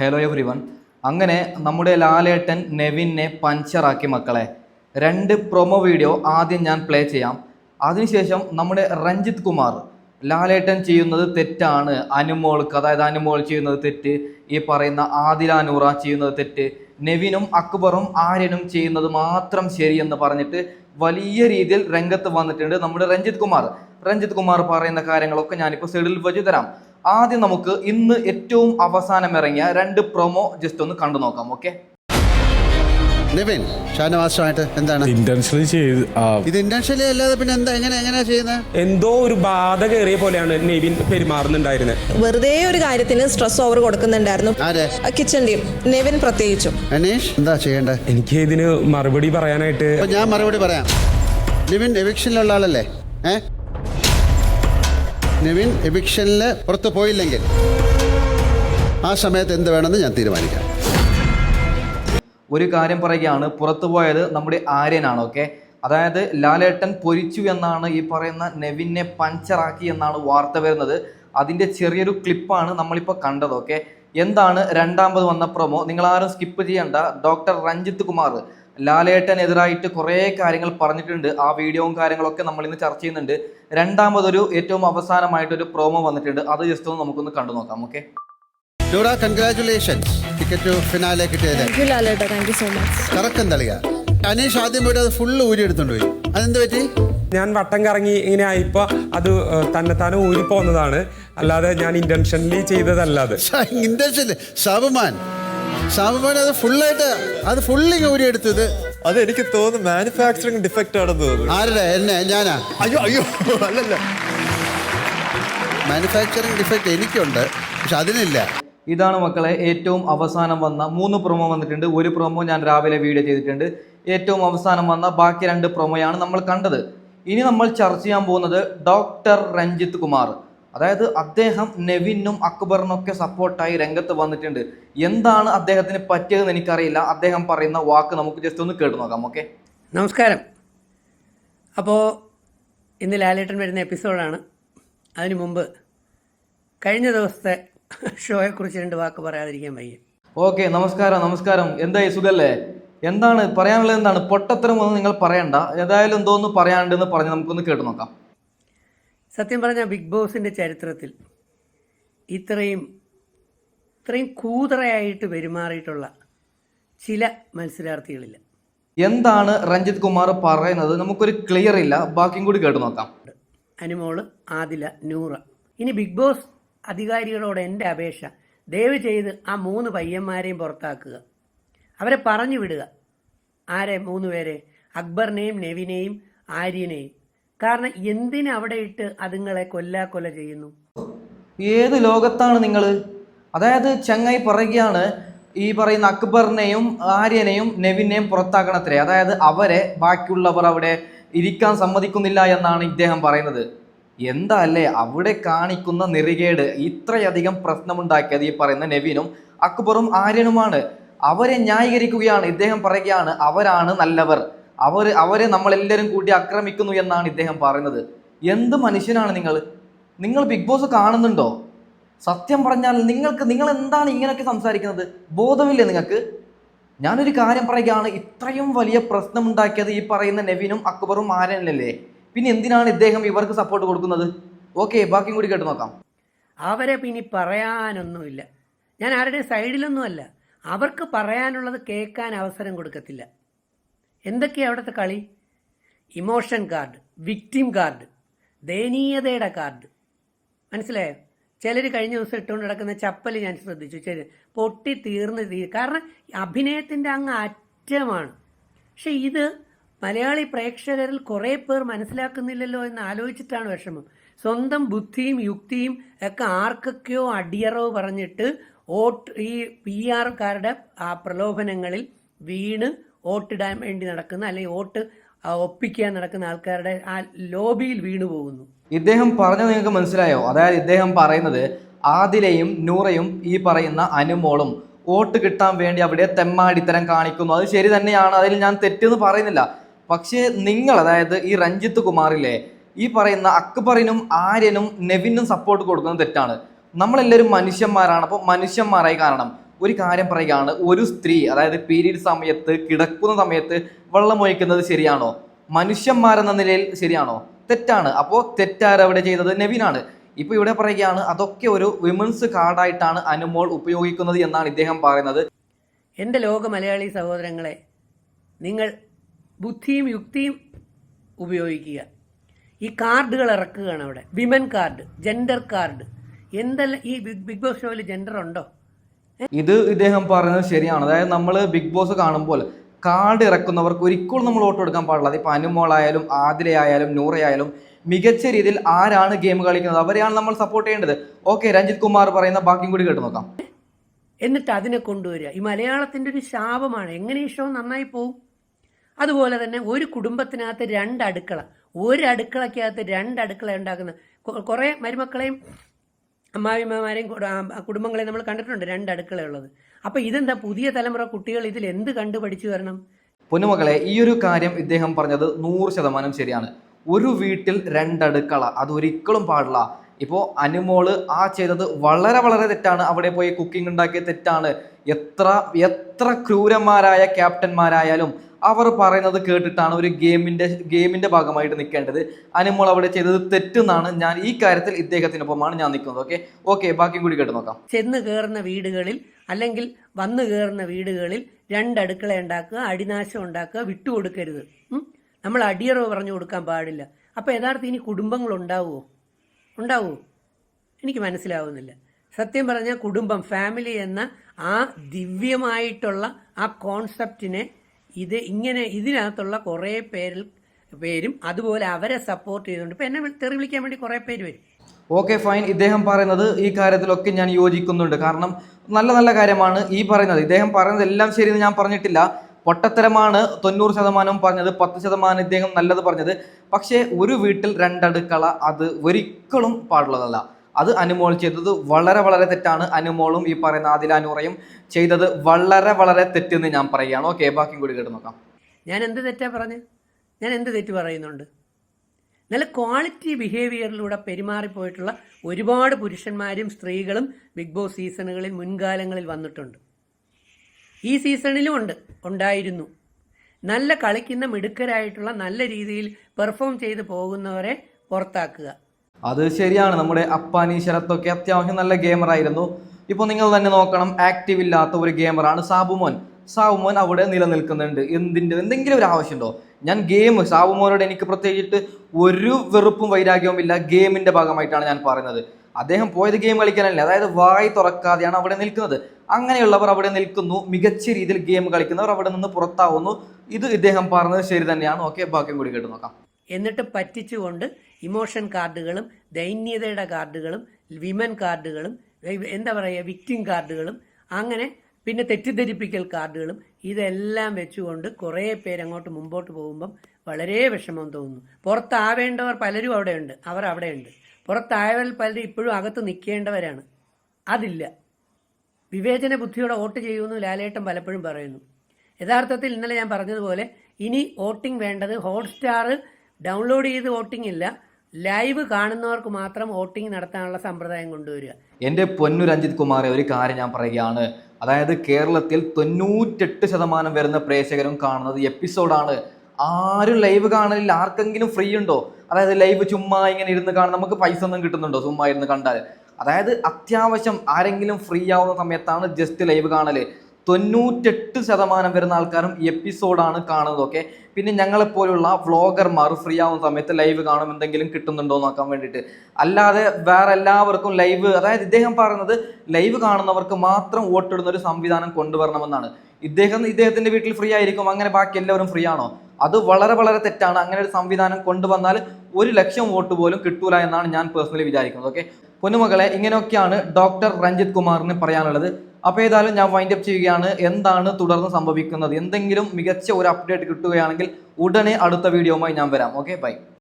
Hello every one അങ്ങനെ നമ്മുടെ ലാലേട്ടൻ നെവിനെ പഞ്ചറാക്കി മക്കളെ. രണ്ട് പ്രൊമോ വീഡിയോ ആദ്യം ഞാൻ പ്ലേ ചെയ്യാം. അതിനുശേഷം നമ്മുടെ രഞ്ജിത്ത് കുമാർ. ലാലേട്ടൻ ചെയ്യുന്നത് തെറ്റാണ്. അനുമോൾക്ക് അതായത് അനുമോൾ ചെയ്യുന്നത് തെറ്റ്. ഈ പറയുന്ന ആദില നൂറ ചെയ്യുന്നത് തെറ്റ്. നെവിനും അക്ബറും ആര്യനും ചെയ്യുന്നത് മാത്രം ശരിയെന്ന് പറഞ്ഞിട്ട് വലിയ രീതിയിൽ രംഗത്ത് വന്നിട്ടുണ്ട് നമ്മുടെ രഞ്ജിത്ത് കുമാർ. രഞ്ജിത്ത് കുമാർ പറയുന്ന കാര്യങ്ങളൊക്കെ ഞാനിപ്പോൾ സൈഡിൽ വെച്ച് തരാം. ആദ്യം നമുക്ക് ഇന്ന് ഏറ്റവും അവസാനം ഇറങ്ങിയ രണ്ട് പ്രൊമോ ജസ്റ്റ് ഒന്ന് കണ്ടു നോക്കാം ഓക്കെ നിവിൻ ഷാനവാസമായിട്ട് എന്താണ്? ചെയ്ത് ആ, ഇത് ഇന്റൻഷ്യലി അല്ലാതെ പിന്നെ എന്താ എങ്ങനെ എങ്ങനെയാ ചെയ്യുന്നത് എന്തോ ഒരു ബാധ കയറിയ പോലെയാണ് നെവിൻ പെരുമാറുന്നുണ്ടായിരുന്നത് വെറുതെ ഒരു കാര്യത്തിന് സ്ട്രെസ് ഓവർ കൊടുക്കുന്നുണ്ടായിരുന്നു. ആരെ? കിച്ചൺ ടീം നെവിൻ പ്രത്യേകിച്ചും. അനീഷ് എന്താ ചെയ്യേണ്ടത് എനിക്ക് ഇതിന് മറുപടി പറയാനായിട്ട് അപ്പൊ ഞാൻ മറുപടി പറയാം. നിവിൻ എവിക്ഷനിലുള്ള ആളല്ലേ? ഏ? നിവിൻ എവിക്ഷനിൽ പുറത്ത് പോയില്ലെങ്കിൽ ആ സമയത്ത് എന്ത് വേണമെന്ന് ഞാൻ തീരുമാനിക്കാം. ഒരു കാര്യം പറയുകയാണ് പുറത്തു പോയത് നമ്മുടെ ആര്യനാണ് ഓക്കെ അതായത് ലാലേട്ടൻ പൊരിച്ചു എന്നാണ് ഈ പറയുന്ന നെവിനെ പഞ്ചറാക്കി എന്നാണ് വാർത്ത വരുന്നത്. അതിന്റെ ചെറിയൊരു ക്ലിപ്പാണ് നമ്മളിപ്പോൾ കണ്ടത് ഓക്കെ എന്താണ് രണ്ടാമത് വന്ന പ്രൊമോ നിങ്ങളാരും സ്കിപ്പ് ചെയ്യേണ്ട. ഡോക്ടർ രഞ്ജിത്ത് കുമാർ ലാലേട്ടനെതിരായിട്ട് കുറേ കാര്യങ്ങൾ പറഞ്ഞിട്ടുണ്ട്. ആ വീഡിയോയും കാര്യങ്ങളൊക്കെ നമ്മൾ ഇന്ന് ചർച്ച ചെയ്യുന്നുണ്ട്. രണ്ടാമതൊരു ഏറ്റവും അവസാനമായിട്ടൊരു പ്രോമോ വന്നിട്ടുണ്ട്. അത് ജസ്റ്റ് ഒന്ന് നമുക്കൊന്ന് കണ്ടു നോക്കാം ഓക്കെ കൺഗ്രാറ്റുലേഷൻസ് ടിക്കറ്റ് ഫിനാലെ കിട്ടിയത് അനീഷ് ആദ്യം പോയിട്ട് അത് ഫുള്ള് ഊരി എടുത്തോണ്ട് പോയി. അതെന്ത് പറ്റി? ഞാൻ വട്ടം കറങ്ങി ഇങ്ങനെ ആയിപ്പോ അത് തന്നെത്താനെ ഊരി പോന്നതാണ്. അല്ലാതെ ഞാൻ ഇന്റൻഷനലി ചെയ്തതല്ലാതെ ഇന്റൻഷനലി ഇന്റൻഷൻ സാബുമാൻ സാബുമാൻ അത് ഫുള്ളായിട്ട് അത് ഫുള്ളി ഊരി എടുത്തത് അത് എനിക്ക് തോന്നുന്നു മാനുഫാക്ചറിങ് ഡിഫക്റ്റ് ആണെന്ന് തോന്നുന്നു. ആരുടെ? എന്നെ ഞാനാ? അയ്യോ അയ്യോ അല്ലല്ല. മാനുഫാക്ചറിങ് ഡിഫക്റ്റ് എനിക്കുണ്ട് പക്ഷെ അതിനില്ല. ഇതാണ് മക്കളെ ഏറ്റവും അവസാനം വന്ന മൂന്ന് പ്രൊമോ വന്നിട്ടുണ്ട്. ഒരു പ്രൊമോ ഞാൻ രാവിലെ വീഡിയോ ചെയ്തിട്ടുണ്ട്. ഏറ്റവും അവസാനം വന്ന ബാക്കി രണ്ട് പ്രൊമോയാണ് നമ്മൾ കണ്ടത്. ഇനി നമ്മൾ ചർച്ച ചെയ്യാൻ പോകുന്നത് ഡോക്ടർ രഞ്ജിത്ത് കുമാർ. അതായത് അദ്ദേഹം നെവിനും അക്ബറിനൊക്കെ സപ്പോർട്ടായി രംഗത്ത് വന്നിട്ടുണ്ട്. എന്താണ് അദ്ദേഹത്തിന് പറ്റിയതെന്ന് എനിക്കറിയില്ല. അദ്ദേഹം പറയുന്ന വാക്ക് നമുക്ക് ജസ്റ്റ് ഒന്ന് കേട്ടു നോക്കാം ഓക്കെ നമസ്കാരം. അപ്പോൾ ഇന്ന് ലാലേട്ടൻ വരുന്ന എപ്പിസോഡാണ് അതിനു മുമ്പ് കഴിഞ്ഞ ദിവസത്തെ ഷോയെക്കുറിച്ച് രണ്ട് വാക്ക് പറയാതിരിക്കാൻ വയ്യ. ഓക്കെ നമസ്കാരം നമസ്കാരം. എന്തായി? സുഖല്ലേ? എന്താണ്? പറയാനുള്ളത് എന്താണ്? പൊട്ടത്തരം പൊട്ടത്തരമൊന്നും നിങ്ങൾ പറയണ്ട. ഏതായാലും എന്തോന്ന് പറയാണ്ടെന്ന് പറഞ്ഞ് നമുക്കൊന്ന് കേട്ടു നോക്കാം. സത്യം പറഞ്ഞാൽ ബിഗ് ബോസിന്റെ ചരിത്രത്തിൽ ഇത്രയും ഇത്രയും കൂതറയായിട്ട് പെരുമാറിയിട്ടുള്ള ചില മത്സരാർത്ഥികളില്ല. എന്താണ് രഞ്ജിത് കുമാർ പറയുന്നത്? നമുക്കൊരു ക്ലിയർ ഇല്ല. ബാക്കിയും കൂടി കേട്ടു നോക്കാം. അനുമോൾ ആദില നൂറ. ഇനി ബിഗ് ബോസ് അധികാരികളോട് എന്റെ അപേക്ഷ ദയവ് ചെയ്ത് ആ മൂന്ന് പയ്യന്മാരെയും പുറത്താക്കുക. അവരെ പറഞ്ഞു വിടുക. ആരെ? മൂന്ന് പേരെ. അക്ബറിനെയും നെവിനെയും ആര്യനെയും. കാരണം എന്തിന് അവിടെ ഇട്ട് അതുങ്ങളെ കൊല്ലാ കൊല ചെയ്യുന്നു? ഏത് ലോകത്താണ് നിങ്ങൾ അതായത് ചങ്ങായി പറയുകയാണ് ഈ പറയുന്ന അക്ബറിനെയും ആര്യനെയും നെവിനെയും പുറത്താക്കണത്രേ. അതായത് അവരെ ബാക്കിയുള്ളവർ അവിടെ ഇരിക്കാൻ സമ്മതിക്കുന്നില്ല എന്നാണ് ഇദ്ദേഹം പറയുന്നത്. എന്താ അല്ലേ അവിടെ കാണിക്കുന്ന നെറികേട്? ഇത്രയധികം പ്രശ്നമുണ്ടാക്കിയത് ഈ പറയുന്ന നെവിനും അക്ബറും ആര്യനുമാണ്. അവരെ ന്യായീകരിക്കുകയാണ്. ഇദ്ദേഹം പറയുകയാണ് അവരാണ് നല്ലവർ. അവർ അവരെ നമ്മളെല്ലാവരും കൂടി ആക്രമിക്കുന്നു എന്നാണ് ഇദ്ദേഹം പറയുന്നത്. എന്ത് മനുഷ്യനാണ് നിങ്ങൾ നിങ്ങൾ ബിഗ് ബോസ് കാണുന്നുണ്ടോ? സത്യം പറഞ്ഞാൽ നിങ്ങൾക്ക് നിങ്ങൾ എന്താണ് ഇങ്ങനെയൊക്കെ സംസാരിക്കുന്നത്? ബോധമില്ലേ നിങ്ങൾക്ക്? ഞാനൊരു കാര്യം പറയുകയാണ് ഇത്രയും വലിയ പ്രശ്നം ഉണ്ടാക്കിയത് ഈ പറയുന്ന നെവിനും അക്ബറും ആരനല്ലേ പിന്നെ എന്തിനാണ് ഇദ്ദേഹം ഇവർക്ക് സപ്പോർട്ട് കൊടുക്കുന്നത്? ഓക്കെ ബാക്കിയും കൂടി കേട്ട് നോക്കാം. അവരെ പിന്നെ പറയാനൊന്നുമില്ല. ഞാൻ ആരുടെ സൈഡിലൊന്നുമല്ല അവർക്ക് പറയാനുള്ളത് കേൾക്കാൻ അവസരം കൊടുക്കത്തില്ല. എന്തൊക്കെയാണ് അവിടുത്തെ കളി? ഇമോഷൻ കാർഡ് വിക്ടിം കാർഡ് ദയനീയതയുടെ കാർഡ്. മനസ്സിലായോ? ചിലർ കഴിഞ്ഞ ദിവസം ഇട്ടുകൊണ്ട് നടക്കുന്ന ചപ്പൽ ഞാൻ ശ്രദ്ധിച്ചു. ചില പൊട്ടി തീർന്ന് തീ കാരണം അഭിനയത്തിന്റെ അങ്ങ് അറ്റമാണ്. പക്ഷെ ഇത് മലയാളി പ്രേക്ഷകരിൽ കുറേ പേർ മനസ്സിലാക്കുന്നില്ലല്ലോ എന്ന് ആലോചിച്ചിട്ടാണ് വിഷമം. സ്വന്തം ബുദ്ധിയും യുക്തിയും ഒക്കെ ആർക്കൊക്കെയോ അടിയറവ് പറഞ്ഞിട്ട് വോട്ട് ഈ പി ആർക്കാരുടെ ആ പ്രലോഭനങ്ങളിൽ വീണ് വോട്ടിടാൻ വേണ്ടി നടക്കുന്ന അല്ലെങ്കിൽ വോട്ട് ഒപ്പിക്കാൻ നടക്കുന്ന ആൾക്കാരുടെ ആ ലോബിയിൽ വീണു പോകുന്നു. ഇദ്ദേഹം പറഞ്ഞത് നിങ്ങൾക്ക് മനസ്സിലായോ? അതായത് ഇദ്ദേഹം പറയുന്നത് ആദിലയും നൂറയും ഈ പറയുന്ന അനുമോളും വോട്ട് കിട്ടാൻ വേണ്ടി അവിടെ തെമ്മാടിത്തരം കാണിക്കുന്നു. അത് ശരി തന്നെയാണ് അതിൽ ഞാൻ തെറ്റെന്ന് പറയുന്നില്ല. പക്ഷേ നിങ്ങൾ അതായത് ഈ രഞ്ജിത്ത് കുമാറിലെ ഈ പറയുന്ന അക്ബറിനും ആര്യനും നെവിനും സപ്പോർട്ട് കൊടുക്കുന്നത് തെറ്റാണ്. നമ്മളെല്ലാവരും മനുഷ്യന്മാരാണ്. അപ്പോൾ മനുഷ്യന്മാരായി കാരണം ഒരു കാര്യം പറയുകയാണ് ഒരു സ്ത്രീ അതായത് പീരീഡ് സമയത്ത് കിടക്കുന്ന സമയത്ത് വെള്ളം ഒഴിക്കുന്നത് ശരിയാണോ? മനുഷ്യന്മാരെന്ന നിലയിൽ ശരിയാണോ? തെറ്റാണ്. അപ്പോൾ തെറ്റാരവിടെ ചെയ്തത്? നവീനാണ്. ഇപ്പൊ ഇവിടെ പറയുകയാണ് അതൊക്കെ ഒരു വിമൻസ് കാർഡായിട്ടാണ് അനുമോൾ ഉപയോഗിക്കുന്നത് എന്നാണ് ഇദ്ദേഹം പറയുന്നത്. എന്റെ ലോക മലയാളി സഹോദരങ്ങളെ നിങ്ങൾ ബുദ്ധിയും യുക്തിയും ഉപയോഗിക്കുക. ഈ കാർഡുകൾ ഇറക്കുകയാണ് അവിടെ. വിമൻ കാർഡ് ജെൻഡർ കാർഡ് എന്തെല്ലാം ഈ ബിഗ് ബിഗ് ബോസ് ഷോയിൽ ജെൻഡർ ഉണ്ടോ? ഇത് ഇദ്ദേഹം പറയുന്നത് ശരിയാണ്. അതായത് നമ്മൾ ബിഗ് ബോസ് കാണുമ്പോൾ കാർഡ് ഇറക്കുന്നവർക്ക് ഒരിക്കലും നമ്മൾ വോട്ട് കൊടുക്കാൻ പാടില്ല. അതിപ്പോൾ അനുമോളായാലും ആതിരയായാലും നൂറയായാലും മികച്ച രീതിയിൽ ആരാണ് ഗെയിം കളിക്കുന്നത്? അവരെയാണ് നമ്മൾ സപ്പോർട്ട് ചെയ്യേണ്ടത്. ഓക്കെ രഞ്ജിത് കുമാർ പറയുന്ന ബാക്കിയും കൂടി കേട്ട് നോക്കാം. എന്നിട്ട് അതിനെ കൊണ്ടുവരിക. ഈ മലയാളത്തിന്റെ ഒരു ശാപമാണ്. എങ്ങനെ ഈ ഷോ നന്നായി പോവും? അതുപോലെ തന്നെ ഒരു കുടുംബത്തിനകത്ത് രണ്ട് അടുക്കള. ഒരു അടുക്കളക്കകത്ത് രണ്ട് അടുക്കള ഉണ്ടാക്കുന്ന കുറേ മരുമക്കളെയും അമ്മാവിമ്മമാരെയും കുടുംബങ്ങളെ നമ്മൾ കണ്ടിട്ടുണ്ട് രണ്ട് അടുക്കളയുള്ളത് അപ്പോൾ ഇതെന്താ പുതിയ തലമുറ കുട്ടികൾ ഇതിൽ എന്ത് കണ്ടു പഠിച്ചു വരണം? പൊന്നുമകളെ ഈ ഒരു കാര്യം ഇദ്ദേഹം പറഞ്ഞത് നൂറ് ശതമാനം ശരിയാണ്. ഒരു വീട്ടിൽ രണ്ടടുക്കള അതൊരിക്കലും പാടില്ല. ഇപ്പോൾ അനുമോൾ ആ ചെയ്തത് വളരെ വളരെ തെറ്റാണ്. അവിടെ പോയി കുക്കിംഗ് ഉണ്ടാക്കിയ തെറ്റാണ്. എത്ര എത്ര ക്രൂരന്മാരായ ക്യാപ്റ്റന്മാരായാലും അവർ പറയുന്നത് കേട്ടിട്ടാണ് ഒരു ഗെയിമിന്റെ ഗെയിമിന്റെ ഭാഗമായിട്ട് നിൽക്കേണ്ടത്. അനുമോൾ അവിടെ ചെയ്തത് തെറ്റെന്നാണ് ഞാൻ ഈ കാര്യത്തിൽ ഇദ്ദേഹത്തിനൊപ്പമാണ് ഞാൻ നിൽക്കുന്നത്. ഓക്കെ ഓക്കെ ബാക്കി കൂടി കേട്ട് നോക്കാം. ചെന്ന് കയറുന്ന വീടുകളിൽ അല്ലെങ്കിൽ വന്നു കയറുന്ന വീടുകളിൽ രണ്ട് അടുക്കള ഉണ്ടാക്കുക അടിനാശം ഉണ്ടാക്കുക വിട്ടുകൊടുക്കരുത്? നമ്മൾ അടിയറവ് പറഞ്ഞു കൊടുക്കാൻ പാടില്ല. അപ്പോൾ യഥാർത്ഥം ഇനി കുടുംബങ്ങൾ ഉണ്ടാവുമോ? ഉണ്ടാവുമോ? എനിക്ക് മനസ്സിലാവുന്നില്ല. സത്യം പറഞ്ഞാൽ കുടുംബം ഫാമിലി എന്ന ആ ദിവ്യമായിട്ടുള്ള ആ കോൺസെപ്റ്റിനെ ഇത് ഇങ്ങനെ ഇതിനകത്തുള്ള കുറേ പേരിൽ പേരും അതുപോലെ അവരെ സപ്പോർട്ട് ചെയ്തുകൊണ്ട് ഇപ്പം എന്നെ തെറി വിളിക്കാൻ വേണ്ടി കുറേ പേര് വരും. ഓക്കെ ഫൈൻ ഇദ്ദേഹം പറയുന്നത് ഈ കാര്യത്തിലൊക്കെ ഞാൻ യോജിക്കുന്നുണ്ട്. കാരണം നല്ല നല്ല കാര്യമാണ് ഈ പറയുന്നത്. ഇദ്ദേഹം പറയുന്നത് എല്ലാം ശരിയെന്ന് ഞാൻ പറഞ്ഞിട്ടില്ല. പൊട്ടത്തരമാണ് തൊണ്ണൂറ് ശതമാനം പറഞ്ഞത് പത്ത് ശതമാനം ഇദ്ദേഹം നല്ലത് പറഞ്ഞത്. പക്ഷേ ഒരു വീട്ടിൽ രണ്ടടുക്കള അത് ഒരിക്കലും പാടുള്ളതല്ല. അത് അനുമോൾ ചെയ്തത് വളരെ വളരെ തെറ്റാണ്. അനുമോളും ഈ പറയുന്ന ആദിലാനൂറയും ചെയ്തത് വളരെ വളരെ തെറ്റെന്ന് ഞാൻ പറയുകയാണ്. ഓക്കെ ബാക്കിയും കൂടി കേട്ട് നോക്കാം. ഞാൻ എന്ത് തെറ്റാ പറഞ്ഞ്? ഞാൻ എന്ത് തെറ്റ് പറയുന്നുണ്ട്? നല്ല ക്വാളിറ്റി ബിഹേവിയറിലൂടെ പെരുമാറിപ്പോയിട്ടുള്ള ഒരുപാട് പുരുഷന്മാരും സ്ത്രീകളും ബിഗ് ബോസ് സീസണുകളിൽ മുൻകാലങ്ങളിൽ വന്നിട്ടുണ്ട്. ഈ സീസണിലും ഉണ്ട് ഉണ്ടായിരുന്നു. നല്ല കളിക്കുന്ന മിടുക്കരായിട്ടുള്ള നല്ല രീതിയിൽ പെർഫോം ചെയ്ത് പോകുന്നവരെ പുറത്താക്കുക. അത് ശരിയാണ്. നമ്മുടെ അപ്പാനി ശരത്തൊക്കെ അത്യാവശ്യം നല്ല ഗെയിമറായിരുന്നു ഇപ്പോൾ നിങ്ങൾ തന്നെ നോക്കണം ആക്റ്റീവ് ഇല്ലാത്ത ഒരു ഗെയിമറാണ് സാബുമോൻ. സാബുമോൻ അവിടെ നിലനിൽക്കുന്നുണ്ട്. എന്തിന്റെ എന്തെങ്കിലും ഒരു ആവശ്യമുണ്ടോ? ഞാൻ ഗെയിം സാബുമോനോട് എനിക്ക് പ്രത്യേകിച്ചിട്ട് ഒരു വെറുപ്പും വൈരാഗ്യവും ഇല്ല. ഗെയിമിന്റെ ഭാഗമായിട്ടാണ് ഞാൻ പറയുന്നത്. അദ്ദേഹം പോയത് ഗെയിം കളിക്കാനല്ല. അതായത് വായി തുറക്കാതെയാണ് അവിടെ നിൽക്കുന്നത്. അങ്ങനെയുള്ളവർ അവിടെ നിൽക്കുന്നു. മികച്ച രീതിയിൽ ഗെയിം കളിക്കുന്നവർ അവിടെ നിന്ന് പുറത്താവുന്നു. ഇത് ഇദ്ദേഹം പറഞ്ഞത് ശരി തന്നെയാണ്. ഓക്കെ ബാക്കി കൂടി കേട്ട് നോക്കാം. എന്നിട്ട് പറ്റിച്ചുകൊണ്ട് ഇമോഷൻ കാർഡുകളും ദൈന്യതയുടെ കാർഡുകളും വിമൻ കാർഡുകളും എന്താ പറയുക വിക്ടിം കാർഡുകളും അങ്ങനെ പിന്നെ തെറ്റിദ്ധരിപ്പിക്കൽ കാർഡുകളും ഇതെല്ലാം വെച്ചുകൊണ്ട് കുറേ പേര് അങ്ങോട്ട് മുമ്പോട്ട് പോകുമ്പം വളരെ വിഷമം തോന്നുന്നു. പുറത്താവേണ്ടവർ പലരും അവിടെയുണ്ട്. അവർ അവിടെയുണ്ട്. പുറത്തായവർ പലരും ഇപ്പോഴും അകത്ത് നിൽക്കേണ്ടവരാണ്. അതില്ല. വിവേചന ബുദ്ധിയോടെ വോട്ട് ചെയ്യുമെന്ന് ലാലേട്ടൻ പലപ്പോഴും പറയുന്നു. യഥാർത്ഥത്തിൽ ഇന്നലെ ഞാൻ പറഞ്ഞതുപോലെ ഇനി വോട്ടിംഗ് വേണ്ടത് ഹോട്ട്സ്റ്റാർ ഡൗൺലോഡ് ചെയ്ത് വോട്ടിംഗ് ഇല്ല. ലൈവ് കാണുന്നവർക്ക് മാത്രം വോട്ടിംഗ് നടത്താനുള്ള സമ്പ്രദായം കൊണ്ടുവരിക. എന്റെ പൊന്നു രഞ്ജിത് കുമാറെ ഒരു കാര്യം ഞാൻ പറയുകയാണ്. അതായത് കേരളത്തിൽ തൊണ്ണൂറ്റെട്ട് ശതമാനം വരുന്ന പ്രേക്ഷകരും കാണുന്നത് എപ്പിസോഡാണ് ആരും ലൈവ് കാണലില്ല. ആർക്കെങ്കിലും ഫ്രീ ഉണ്ടോ? അതായത് ലൈവ് ചുമ്മാ ഇങ്ങനെ ഇരുന്ന് കാണാൻ നമുക്ക് പൈസ ഒന്നും കിട്ടുന്നുണ്ടോ? ചുമ്മാ ഇരുന്ന് കണ്ടാൽ. അതായത് അത്യാവശ്യം ആരെങ്കിലും ഫ്രീ ആവുന്ന സമയത്താണ് ജസ്റ്റ് ലൈവ് കാണൽ. തൊണ്ണൂറ്റെട്ട് ശതമാനം വരുന്ന ആൾക്കാരും എപ്പിസോഡാണ് കാണുന്നത് ഓക്കെ പിന്നെ ഞങ്ങളെപ്പോലുള്ള വ്ളോഗർമാർ ഫ്രീ ആവുന്ന സമയത്ത് ലൈവ് കാണും എന്തെങ്കിലും കിട്ടുന്നുണ്ടോ നോക്കാൻ വേണ്ടിയിട്ട്. അല്ലാതെ വേറെ എല്ലാവർക്കും ലൈവ് അതായത് ഇദ്ദേഹം പറയുന്നത് ലൈവ് കാണുന്നവർക്ക് മാത്രം വോട്ടിടുന്ന ഒരു സംവിധാനം കൊണ്ടുവരണമെന്നാണ്. ഇദ്ദേഹം ഇദ്ദേഹത്തിന്റെ വീട്ടിൽ ഫ്രീ ആയിരിക്കും അങ്ങനെ ബാക്കി എല്ലാവരും ഫ്രീ ആണോ? അത് വളരെ വളരെ തെറ്റാണ്. അങ്ങനെ ഒരു സംവിധാനം കൊണ്ടുവന്നാൽ ഒരു ലക്ഷം വോട്ട് പോലും കിട്ടൂല എന്നാണ് ഞാൻ പേഴ്സണലി വിചാരിക്കുന്നത് ഓക്കെ പൊന്നുമകളെ ഇങ്ങനെയൊക്കെയാണ് ഡോക്ടർ രഞ്ജിത് കുമാറിന് പറയാനുള്ളത്. അപ്പോൾ ഏതായാലും ഞാൻ വൈൻഡ് അപ്പ് ചെയ്യുകയാണ്. എന്താണ് തുടർന്ന് സംഭവിക്കുന്നത്? എന്തെങ്കിലും മികച്ച ഒരു അപ്ഡേറ്റ് കിട്ടുകയാണെങ്കിൽ ഉടനെ അടുത്ത വീഡിയോയുമായി ഞാൻ വരാം. Okay bye